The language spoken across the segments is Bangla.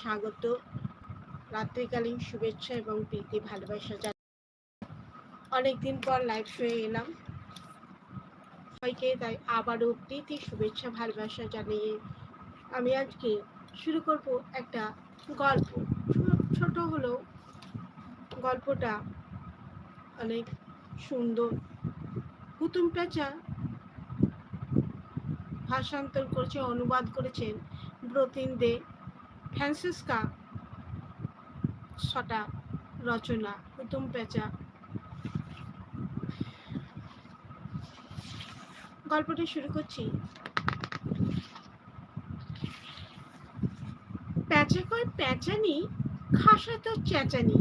স্বাগত। রাত্রিকালীন শুভেচ্ছা এবং প্রীতি, ভালোবাসা জানাই অনেকদিন পর লাইভ শোয়ে এলাম। সবাইকে তাই আবারও প্রীতি, শুভেচ্ছা, ভালোবাসা জানিয়ে আমি আজকে শুরু করব একটা গল্প। ছোট হলেও গল্পটা অনেক সুন্দর। হুতুম পেঁচা ভাষান্তর করেছে, অনুবাদ করেছেন ব্রতিন দে ফ্রান্সিসকা সটা রচনা হুতুম পেঁচা। গল্পটা শুরু করছি। প্যাঁচা কয় প্যাঁচানি খাসা তো চেঁচানি।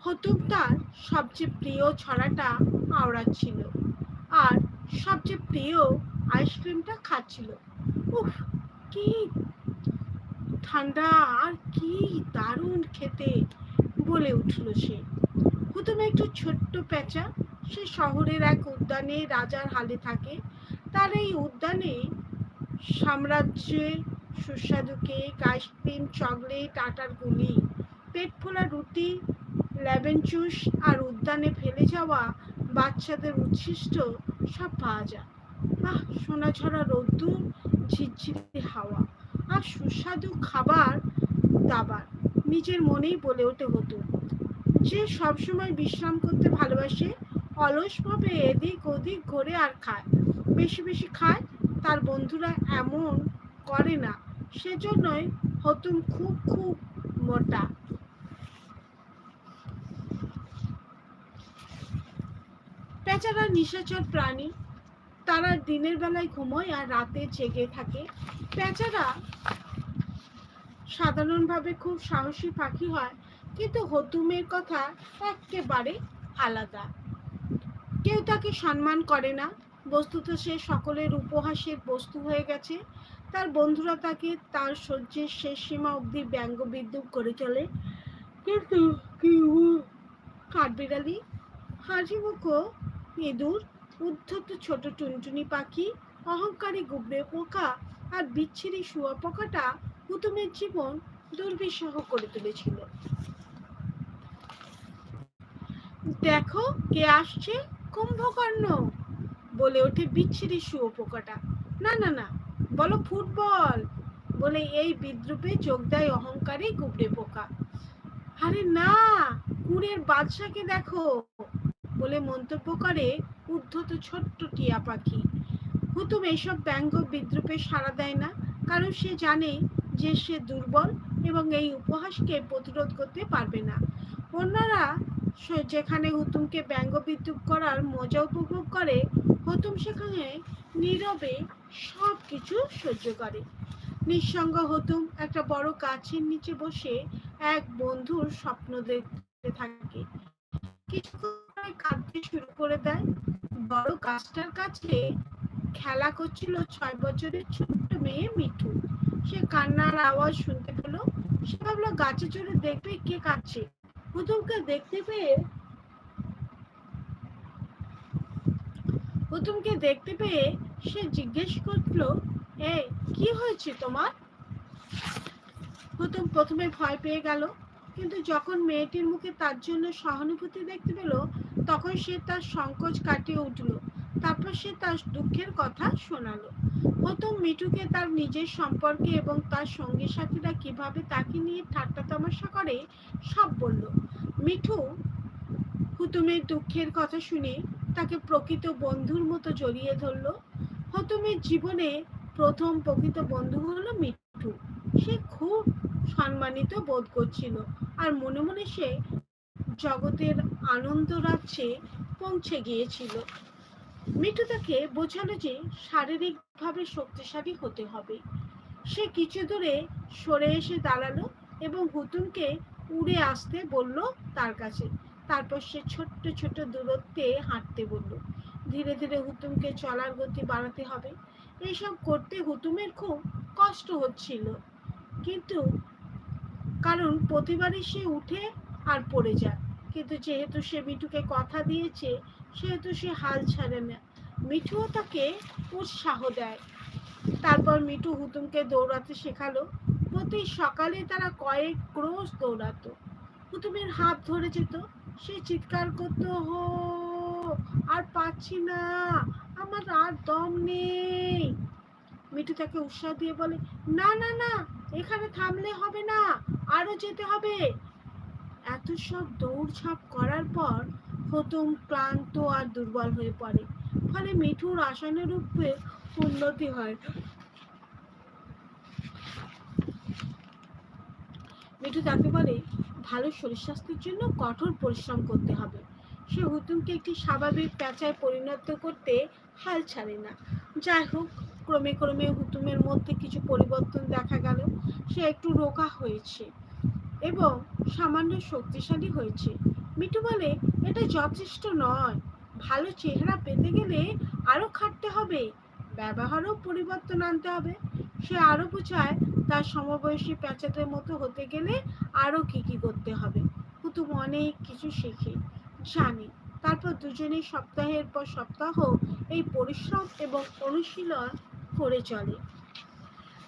হতুম তার সবচেয়ে প্রিয় ছড়াটা আওড়াচ্ছিল আর সবচেয়ে প্রিয় আইসক্রিমটা খাচ্ছিল। উফ, কি ঠান্ডা, আর কি দারুণ খেতে বলে উঠল সে। হুতুম একটু ছোট্ট পেঁচা সে শহরের এক উদ্যানে রাজার হালে থাকে। তার এই উদ্যানে সাম্রাজ্যে সুস্বাদু কেক, আইসক্রিম, চকলেট, আটার গুলি, পেট ফোলা রুটি, লেবেন জুস, আর উদ্যানে ফেলে যাওয়া বাচ্চাদের উচ্ছিষ্ট সব পাওয়া যায়। আহ সোনাঝরা রোদ্দুর, ঝিরঝিরে হাওয়া। আর সুস্বাদু খাবার দাবার। নিজের মনেই বলে ওঠে হতো। যে সবসময় বিশ্রাম করতে ভালোবাসে অলসভাবে এদিক ওদিক ঘোরে আর খায়। বেশি বেশি খায়, তার বন্ধুরা এমন করে না। সেজন্যই হতুম খুব খুব মোটা। পেঁচারা নিশাচর প্রাণী তারা দিনের বেলায় ঘুমোয় আর রাতে জেগে থাকে। পেঁচারা সাধারণভাবে খুব সাহসী পাখি হয়, কিন্তু হতুমের কথা একেবারে আলাদা। কেউ তাকে সম্মান করে না। বস্তুত সে সকলের উপহাসের বস্তু হয়ে গেছে। তার বন্ধুরা তাকে তার সহ্যের শেষ সীমা অবধি ব্যঙ্গ বিদ্রুপ করে চলে। কিন্তু কেউ কাঠবিড়ালি হাসি মুখো ইঁদুর উদ্ধত ছোট টুনটুনি পাখি, অহংকারী গুবরে পোকা আর বিচ্ছিরি শুয়োপোকাটা হুতুমের জীবন দুর্বিষহ করে তুলেছিল। দেখো কে আসছে, কুম্ভকর্ণ! বলে ওঠে বিচ্ছিরি শুয়োপোকাটা না না না, বলো ফুটবল! বলে এই বিদ্রুপে যোগ দেয় অহংকারী গুবরে পোকা। আরে না, কুড়ের বাদশাকে দেখো। বলে মন্তব্য করে উদ্ধত ছোট্ট টিয়া পাখি। হুতুম এসব ব্যঙ্গ বিদ্রুপে সাড়া দেয় না, কারণ সে জানে যে সে দুর্বল এবং এই উপহাসকে প্রতিরোধ করতে পারবে না। অন্যরা যেখানে হুতুমকে ব্যঙ্গ বিদ্রুপ করার মজা উপভোগ করে, হুতুম সেখানে নীরবে সব কিছু সহ্য করে। নিঃসঙ্গ হতুম একটা বড় গাছের নিচে বসে এক বন্ধুর স্বপ্ন দেখতে থাকে। কিছুক্ষণ পরে কাঁদতে শুরু করে দেয়। বড় গাছটার কাছে খেলা করছিল ছয় বছরের ছোট্ট মেয়ে মিঠু। সে কান্নার আওয়াজ শুনতে পেল। সে ভাবলো গাছে চড়ে দেখবে কে কাঁদছে? হুতুমকে দেখতে পেয়ে হুতুমকে দেখতে পেয়ে সে জিজ্ঞেস করল এ কি হয়েছে তোমার? হুতুম প্রথমে ভয় পেয়ে গেল। কিন্তু যখন মেয়েটির মুখে তার জন্য সহানুভূতি দেখতে পেল, তখন সে তার সংকোচ কাটিয়ে উঠল। তারপর সে তার দুঃখের কথা শোনালো। প্রথম মিঠুকে তার নিজের সম্পর্কে এবং তার সঙ্গী সাথীরা কীভাবে তাকে নিয়ে ঠাট্টা তামাশা করে, সব বলল। মিঠু, হুতুমের দুঃখের কথা শুনে তাকে প্রকৃত বন্ধুর মতো জড়িয়ে ধরলো। হুতুমের জীবনে প্রথম প্রকৃত বন্ধু হলো মিঠু। সে খুব সম্মানিত বোধ করছিল। আর মনে মনে সে জগতের আনন্দ রাজ্যে পৌঁছে গিয়েছিল। মিঠু তাকে বোঝালো যে শারীরিকভাবে শক্তিশালী হতে হবে। সে কিছু দূরে সরে এসে দাঁড়াল এবং হুতুমকে উড়ে আসতে বলল তার কাছে। তারপর সে ছোট্ট ছোট দূরত্বে হাঁটতে বলল, ধীরে ধীরে হুতুমকে চলার গতি বাড়াতে হবে। এইসব করতে হুতুমের খুব কষ্ট হচ্ছিল। কিন্তু কারণ প্রতিবারই সে উঠে আর পড়ে যায়। কিন্তু যেহেতু সে মিঠুকে কথা দিয়েছে, সেহেতু সে হাল ছাড়ে না। মিঠুও তাকে উৎসাহ দেয়। তারপর মিঠু হুতুমকে দৌড়াতে শেখালো। প্রতি সকালে তারা কয়েক ক্রোশ দৌড়াতো। হুতুমের হাত ধরে যেত। সে চিৎকার করতো, হো, আর পাচ্ছি না। আমার আর দম নেই। মিঠু তাকে উৎসাহ দিয়ে বলে, না না না, এখানে থামলে হবে না। আরও যেতে হবে। এত সব দৌড়ঝাঁপ করার পর হতুম ক্লান্ত আর দুর্বল হয়ে পড়ে। ফলে মিঠুর আশানুরূপে উন্নতি হয়। মিঠু তাকে বলে, ভালো শরীর স্বাস্থ্যের জন্য কঠোর পরিশ্রম করতে হবে। সে হুতুমকে একটি স্বাভাবিক পেঁচায় পরিণত করতে হাল ছাড়ে না। যাই হোক ক্রমে ক্রমে হুতুমের মধ্যে কিছু পরিবর্তন দেখা গেল। সে একটু রোগা হয়েছে এবং সামান্য শক্তিশালী হয়েছে। মিঠু বলে, এটা যথেষ্ট নয়। ভালো চেহারা পেতে গেলে আরও খাটতে হবে। ব্যবহারও পরিবর্তন আনতে হবে। সে আরও বোঝায়, তার সমবয়সী প্যাঁচাদের মতো হতে গেলে আরও কি কি করতে হবে? হুতুম অনেক কিছু শেখে, জানে। তারপর দুজনেই সপ্তাহের পর সপ্তাহ এই পরিশ্রম এবং অনুশীলন করে চলে।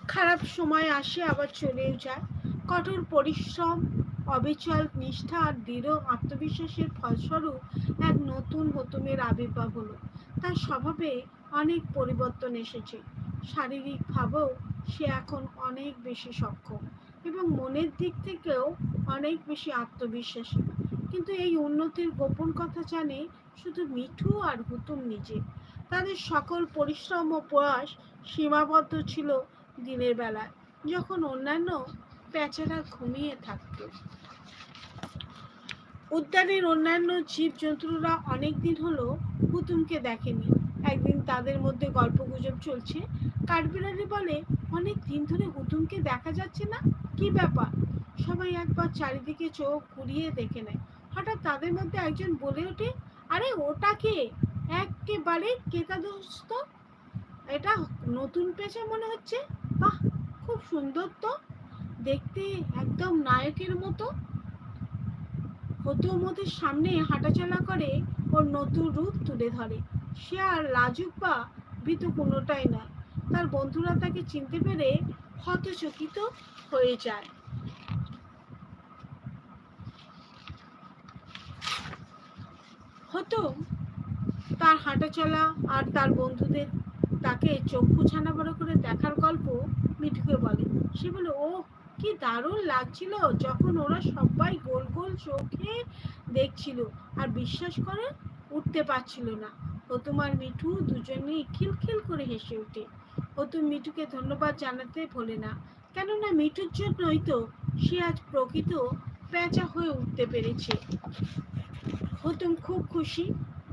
খারাপ সময় আসে, আবার চলেও যায়। কঠোর পরিশ্রম, অবিচল নিষ্ঠা আর দৃঢ় আত্মবিশ্বাসের ফলস্বরূপ এক নতুন হতুমের আবির্ভাব হলো। তার স্বভাবে অনেক পরিবর্তন এসেছে। শারীরিকভাবেও সে এখন অনেক বেশি সক্ষম এবং মনের দিক থেকেও অনেক বেশি আত্মবিশ্বাসী। কিন্তু এই উন্নতির গোপন কথা জানে শুধু মিঠু আর হুতুম নিজে। তাদের সকল পরিশ্রম ও প্রয়াস সীমাবদ্ধ ছিল দিনের বেলায়, যখন অন্যান্য প্যাঁচারা ঘুমিয়ে থাকত। উদ্যানের অন্যান্য জীব জন্তুরা অনেকদিন হলো হুতুমকে দেখেনি। একদিন তাদের মধ্যে গল্প গুজব চলছে। কাঠবিড়ালি বলে, অনেক দিন ধরে হুতুমকে দেখা যাচ্ছে না? কি ব্যাপার? সবাই একবার চারিদিকে চোখ ঘুরিয়ে দেখে নেয়। হঠাৎ তাদের মধ্যে একজন বলে ওঠে, আরে, ওটা কে? একেবারে কেতাদস্ত এটা নতুন পেশা মনে হচ্ছে। বাহ, খুব সুন্দর তো। দেখতে একদম নায়কের মতো। হতুম ওদের সামনে হাঁটাচলা করে ওর নতুন রূপ তুলে ধরে। সে আর লাজুক বা ভীতু কোনোটাই নয়। তার বন্ধুরা তাকে চিনতে পেরে হতচকিত হয়ে যায়। হতো তার হাঁটাচলা আর তার বন্ধুদের তাকে চক্ষু ছানা বড় করে দেখার গল্প মিঠুকে বলে। সে বলে ও কি দারুণ লাগছিল যখন ওরা সবাই গোল গোল চোখে দেখছিল আর বিশ্বাস করে উঠতে পারছিল না। ও তোমার মিঠু দুজনেই খিলখিল করে হেসে ওঠে। ও তুমি মিঠুকে ধন্যবাদ জানাতে ভোলে না। কেননা মিঠুর জন্যই তো সে আজ প্রকৃত পেঁচা হয়ে উঠতে পেরেছে। হতুম খুব খুশি।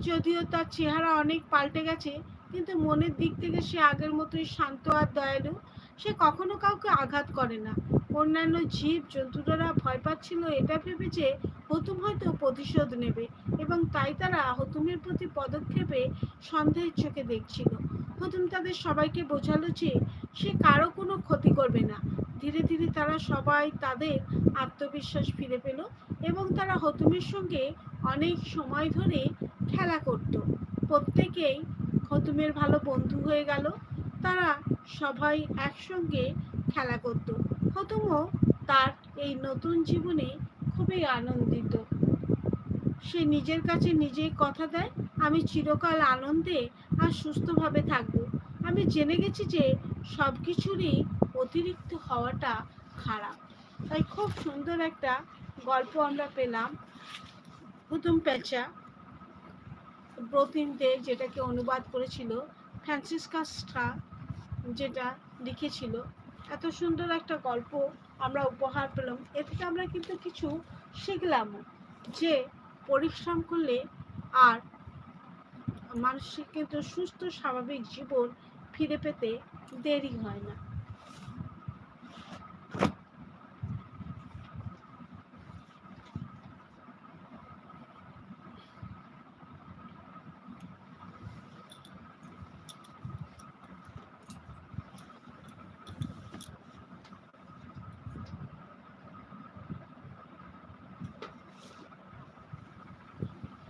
যদিও তার চেহারা অনেক পাল্টে গেছে, কিন্তু মনের দিক থেকে সে আগের মতোই শান্ত আর দয়ালু। সে কখনো কাউকে আঘাত করে না। অন্যান্য জীব জন্তুরা ভয় পাচ্ছিল এটা ভেবে যে হতুম হয়তো প্রতিশোধ নেবে এবং তাই তারা হতুমের প্রতি পদক্ষেপে সন্দেহের চোখে দেখছিল। হতুম তাদের সবাইকে বোঝালো যে সে কারও কোনো ক্ষতি করবে না। ধীরে ধীরে তারা সবাই তাদের আত্মবিশ্বাস ফিরে পেল এবং তারা হতুমের সঙ্গে অনেক সময় ধরে খেলা করত। প্রত্যেকেই হতুমের ভালো বন্ধু হয়ে গেল। তারা সবাই একসঙ্গে খেলা করত। হতুমও তার এই নতুন জীবনে খুবই আনন্দিত। সে নিজের কাছে নিজেই কথা দেয়, আমি চিরকাল আনন্দে আর সুস্থভাবে থাকব। আমি জেনে গেছি যে সব কিছুরই অতিরিক্ত হওয়াটা খারাপ। তাই খুব সুন্দর একটা গল্প আমরা পেলাম। হুতুম পেঁচা। ব্রতিন দে যেটাকে অনুবাদ করেছিল, ফ্রান্সিসকা স্ট্রা, যেটা লিখেছিল। এত সুন্দর একটা গল্প আমরা উপহার পেলাম। এ থেকে আমরা কিন্তু কিছু শিখলাম যে পরিশ্রম করলে আর মানুষের কিন্তু সুস্থ, স্বাভাবিক জীবন ফিরে পেতে দেরি হয় না।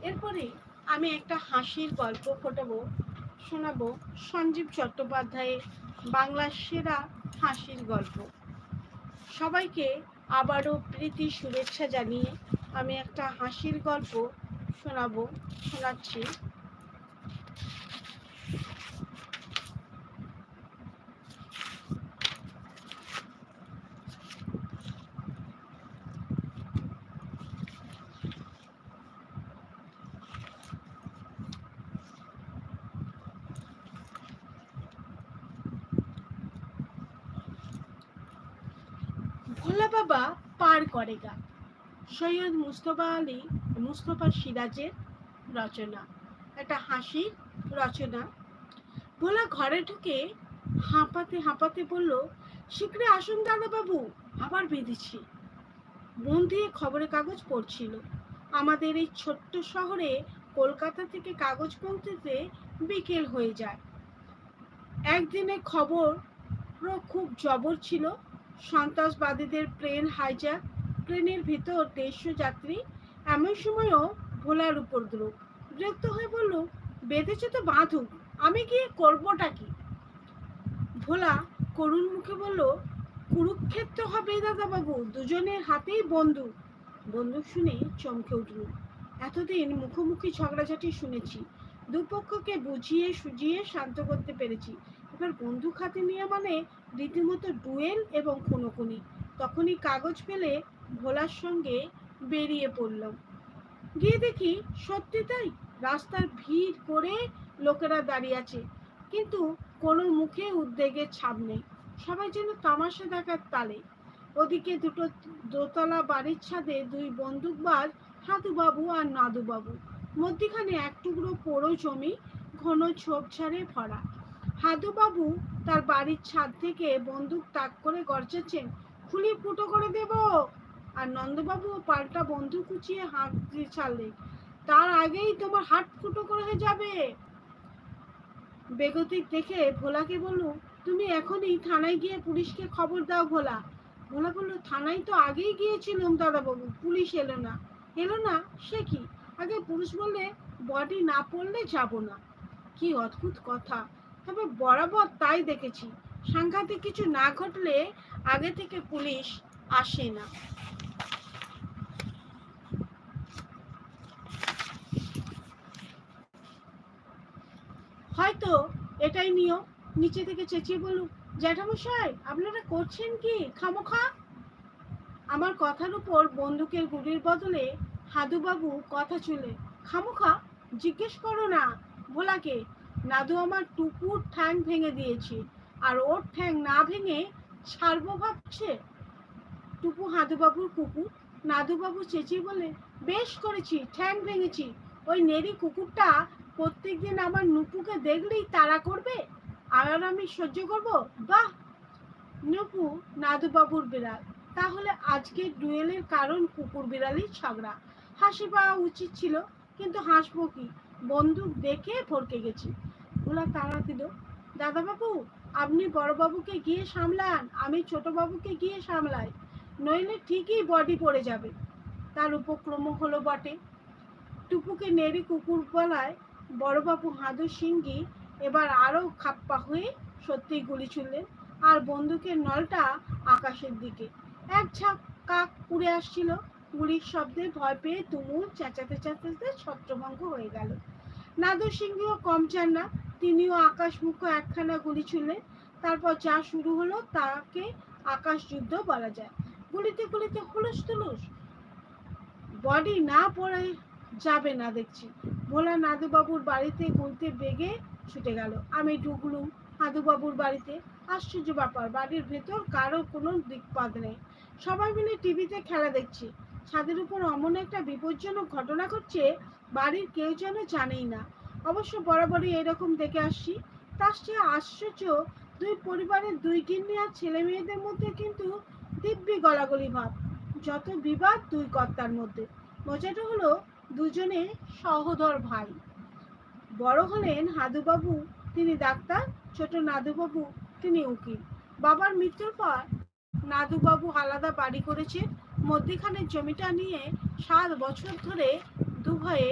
এরপরে আমি একটা হাসির গল্প ফোটাবো, শোনাবো সঞ্জীব চট্টোপাধ্যায়ের বাংলার সেরা হাসির গল্প। সবাইকে আবারও প্রীতি শুভেচ্ছা জানিয়ে আমি একটা হাসির গল্প শোনাবো, শোনাচ্ছি। ভোলা বাবা পার করে গা। সৈয়দ মুস্তফা আলী, মুস্তফা সিরাজের রচনা। একটা হাসির রচনা। ভোলা ঘরে ঢুকে হাঁপাতে হাঁপাতে বলল শীঘ্রই আসুন বাবু, আবার বেঁধেছি। মন দিয়ে খবরের কাগজ পড়ছিল। আমাদের এই ছোট্ট শহরে কলকাতা থেকে কাগজ পৌঁছতে বিকেল হয়ে যায়। একদিনে খবর খুব জবর ছিল। সন্ত্রাসবাদীদের প্লেন হাইজ্যাক প্লেনের ভিতর দেড়শো যাত্রী, এমন সময়ও ভোলার উপর উপদ্রব বিরক্ত হয়ে বলল, বেঁধেছে তো বাঁধুক আমি গিয়ে করবোটা কি? ভোলা করুণ মুখে বলল, কুরুক্ষেত্র হবে দাদাবাবু, দুজনের হাতেই বন্দুক। বন্দুক শুনে চমকে উঠল। এতদিন মুখোমুখি ঝগড়াঝাটি শুনেছি, দুপক্ষকে বুঝিয়ে সুজিয়ে শান্ত করতে পেরেছি। এবার বন্দুক হাতে নিয়ে মানে রীতিমতো ডুয়েল এবং খুনোখুনি। তখনই কাগজ পেলে ভোলার সঙ্গে বেরিয়ে পড়লাম। গিয়ে দেখি সত্যি তাই রাস্তার ভিড় করে লোকেরা দাঁড়িয়ে আছে। কিন্তু কোনো মুখে উদ্বেগের ছাপ নেই। সবাই যেন তামাশা দেখার তালে। ওদিকে দুটো দোতলা বাড়ির ছাদে দুই বন্দুকবাজ হাতুবাবু আর নাদুবাবু। মধ্যিখানে এক টুকরো পোড়ো জমি, ঘন ঝোপঝাড়ে ভরা। হাদুবাবু তার বাড়ির ছাদ থেকে বন্দুক তাক করে গর্জাচ্ছেন খুলি ফুটো করে দেব। আর নন্দবাবু পাল্টা বন্দুক উঁচিয়ে হাত দিয়ে ছাড়লেন, তার আগেই তোমার হাত ফুটো করে যাবে। বেগতিক দেখে ভোলাকে বলল, তুমি এখনই থানায় গিয়ে পুলিশকে খবর দাও ভোলা। ভোলা বলল, থানায় তো আগেই গিয়েছিলাম দাদাবাবু, পুলিশ এলো না। এলো না? সে কি? আগে পুলিশ বললে, বডি না পড়লে যাব না। কি অদ্ভুত কথা! তবে বরাবর তাই দেখেছি। সাংঘাতিক কিছু না ঘটলে আগে থেকে পুলিশ আসে না। হয়তো এটাই নিয়ম। নিচে থেকে চেঁচিয়ে বলুন, জ্যাঠামশাই, আপনারা করছেন কি? খামোখা? আমার কথার উপর বন্দুকের গুলির বদলে হাদুবাবু কথা চলে খামোখা, জিজ্ঞেস করো না, ভোলাকে নাদু আমার টুকুর ঠ্যাং ভেঙে দিয়েছে, আর ওর ঠ্যাং না ভেঙে ছাড়বো ভাবছে? টুকু হাদুবাবুর কুকুর। নাদুবাবু চেঁচিয়ে বলে বেশ করেছি, ঠ্যাং ভেঙেছি। ওই নেরি কুকুরটা প্রত্যেকদিন আমার নুপুকে দেখলেই তাড়া করবে? আর আমি সহ্য করব? বাহ! নুপু নাদুবাবুর বিড়াল। তাহলে আজকে ডুয়েলের কারণ কুকুর বিড়ালই ঝগড়া। হাসি পাওয়া উচিত ছিল, কিন্তু হাসবো কি? বন্দুক দেখে ভরকে গেছি। ওরা তাড়া দিল? দাদাবাবু, আপনি বড়বাবুকে গিয়ে সামলান, আমি ছোটবাবুকে গিয়ে সামলাই, নইলে ঠিকই বডি পড়ে যাবে। তার উপক্রম হলো বটে। টুপুকে নেড়ি কুকুর বলায় বড়বাবু হাদু সিংহি এবার আরও খাপ্পা হয়ে সত্যি গুলি ছুড়লেন আর বন্দুকের নলটা আকাশের দিকে। এক ঝাঁক কাক উড়ে আসছিল। গুলির শব্দে ভয় পেয়ে তুমুল চেঁচাতে চেঁচাতে ছত্রভঙ্গ হয়ে গেল। নাদু সিংহীও কম চান না। তিনিও আকাশমুখ একখানা গুলি ছুড়লেন। তারপর যা শুরু হলো তাকে আকাশ যুদ্ধ বলা যায়। গুলিতে গুলিতে হুলুস তুলুস। বডি না পড়ে যাবে না দেখছি। ভোলা নাদুবাবুর বাড়িতে গুলতে বেগে ছুটে গেল। আমি ঢুকলুম হাদুবাবুর বাড়িতে। আশ্চর্য ব্যাপার, বাড়ির ভেতর কারও কোনো দিকপাত নেই। সবাই মিলে টিভিতে খেলা দেখছি। ছাদের উপর অমন একটা বিপজ্জনক ঘটনা ঘটছে, বাড়ির কেউ যেন জানেই না। অবশ্য বরাবরই এরকম দেখে আসছি। তার চেয়ে আশ্চর্য দুই পরিবারের দুই গিন্নি আর ছেলে মেয়েদের মধ্যে কিন্তু দিব্যি গলাগলি ভাব। যত বিবাদ দুই কর্তার মধ্যে। মজাটা হলো দুজনে সহোদর ভাই। বড় হলেন হাদুবাবু, তিনি ডাক্তার, ছোট নাদুবাবু, তিনি উকিল। বাবার মৃত্যুর পর নাদুবাবু আলাদা বাড়ি করেছে মধ্যিখানের জমিটা নিয়ে সাত বছর ধরে দুভাইয়ে